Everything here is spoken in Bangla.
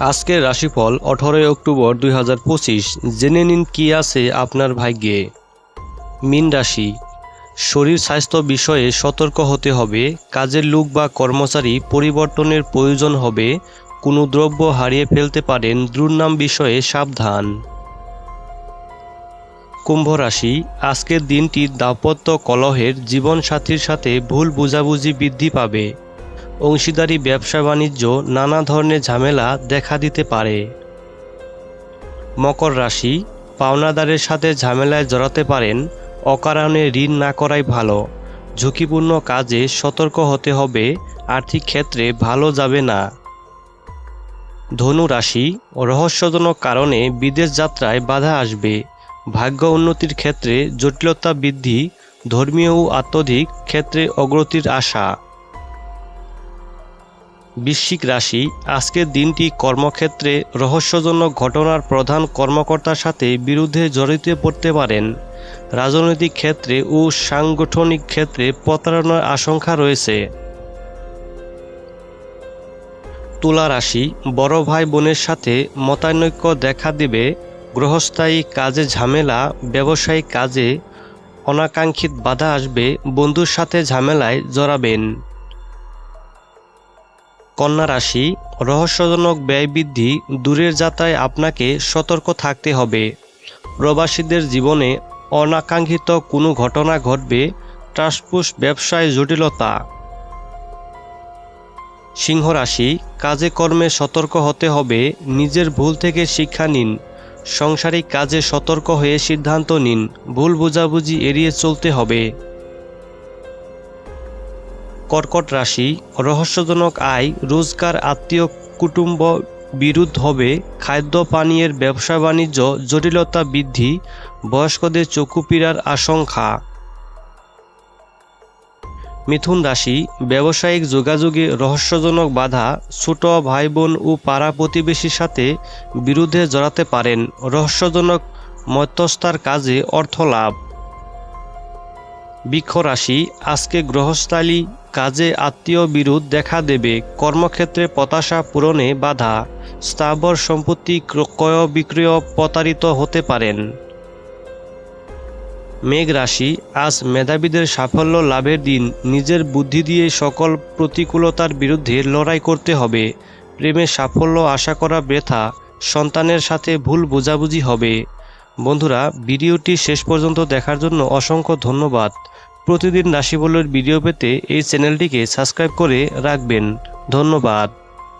আজকের রাশিফল আঠারোই অক্টোবর দুই হাজার পঁচিশ। জেনে নিন কি আছে আপনার ভাগ্যে। মিন রাশি, শরীর স্বাস্থ্য বিষয়ে সতর্ক হতে হবে, কাজের লোক বা কর্মচারী পরিবর্তনের প্রয়োজন হবে, কোনো দ্রব্য হারিয়ে ফেলতে পারেন, দুর্নাম বিষয়ে সাবধান। কুম্ভ রাশি, আজকের দিনটি দাম্পত্য কলহের জীবনসাথীর সাথে ভুল বোঝাবুঝি বৃদ্ধি পাবে। অংশীদারি, ব্যবসা, বাণিজ্য, নানা ধরনের ঝামেলা দেখা দিতে পারে। মকর রাশি, পাওনাদারের সাথে ঝামেলায় জড়াতে পারেন, অকারণে ঋণ না করাই ভালো। ঝুঁকিপূর্ণ কাজে সতর্ক হতে হবে, আর্থিক ক্ষেত্রে ভালো যাবে না। ধনু রাশি, রহস্যজনক কারণে বিদেশ যাত্রায় বাধা আসবে। ভাগ্য উন্নতির ক্ষেত্রে জটিলতা বৃদ্ধি, ধর্মীয় ও আত্মধিক ক্ষেত্রে অগ্রতির আশা। বৃশ্চিক রাশি, আজকের দিনটি কর্মক্ষেত্রে রহস্যজনক ঘটনার প্রধান কর্মকর্তার সাথে বিরুদ্ধে জড়িত পড়তে পারেন। রাজনৈতিক ক্ষেত্রে ও সাংগঠনিক ক্ষেত্রে প্রতারণার আশঙ্কা রয়েছে। তুলা রাশি, বড় ভাই বোনের সাথে মতানৈক্য দেখা দেবে গ্রহস্থায়ী কাজে ঝামেলা, ব্যবসায়িক কাজে অনাকাঙ্ক্ষিত বাধা আসবে, বন্ধুর সাথে ঝামেলায় জড়াবেন। কন্যা রাশি, রহস্যজনক ব্যয় বৃদ্ধি, দূরের যাত্রায় আপনাকে সতর্ক থাকতে হবে। প্রবাসীদের জীবনে অনাকাঙ্ক্ষিত কোনো ঘটনা ঘটবে ট্রাসপুস ব্যবসায় জটিলতা। সিংহ রাশি, কাজে কর্মে সতর্ক হতে হবে, নিজের ভুল থেকে শিক্ষা নিন, সংসারিক কাজে সতর্ক হয়ে সিদ্ধান্ত নিন, ভুল বোঝাবুঝি এড়িয়ে চলতে হবে। কর্কট রাশি, রহস্যজনক আয় রোজগার আত্মীয় কুটুম্ব বিরুদ্ধ হবে, খাদ্য পানীয়ের ব্যবসা বাণিজ্য জটিলতা বৃদ্ধি, বয়স্কদের চক্ষু পীড়ার আশঙ্কা। মিথুন রাশি, ব্যবসায়িক যোগাযোগে রহস্যজনক বাধা, ছোট ভাই বোন ও পাড়া প্রতিবেশীর সাথে বিরুদ্ধে জড়াতে পারেন, রহস্যজনক মধ্যস্থার কাজে অর্থ লাভ। বৃক্ষ রাশি, আজকে গ্রহস্থালী কাজে আত্মীয় বিরোধ দেখা দেবে, কর্মক্ষেত্রে প্রত্যাশা পূরণে বাধা, স্থাবর সম্পত্তি ক্রয় বিক্রয় প্রতারিত হতে পারেন। মেঘ রাশি, আজ মেধাবীদের সাফল্য লাভের দিন, নিজের বুদ্ধি দিয়ে সকল প্রতিকূলতার বিরুদ্ধে লড়াই করতে হবে। প্রেমের সাফল্য আশা করা ব্যথা সন্তানের সাথে ভুল বোঝাবুঝি হবে। বন্ধুরা, ভিডিওটি শেষ পর্যন্ত দেখার জন্য অসংখ্য ধন্যবাদ। প্রতিদিন রাশিফলের ভিডিও পেতে এই চ্যানেলটিকে সাবস্ক্রাইব করে রাখবেন। ধন্যবাদ।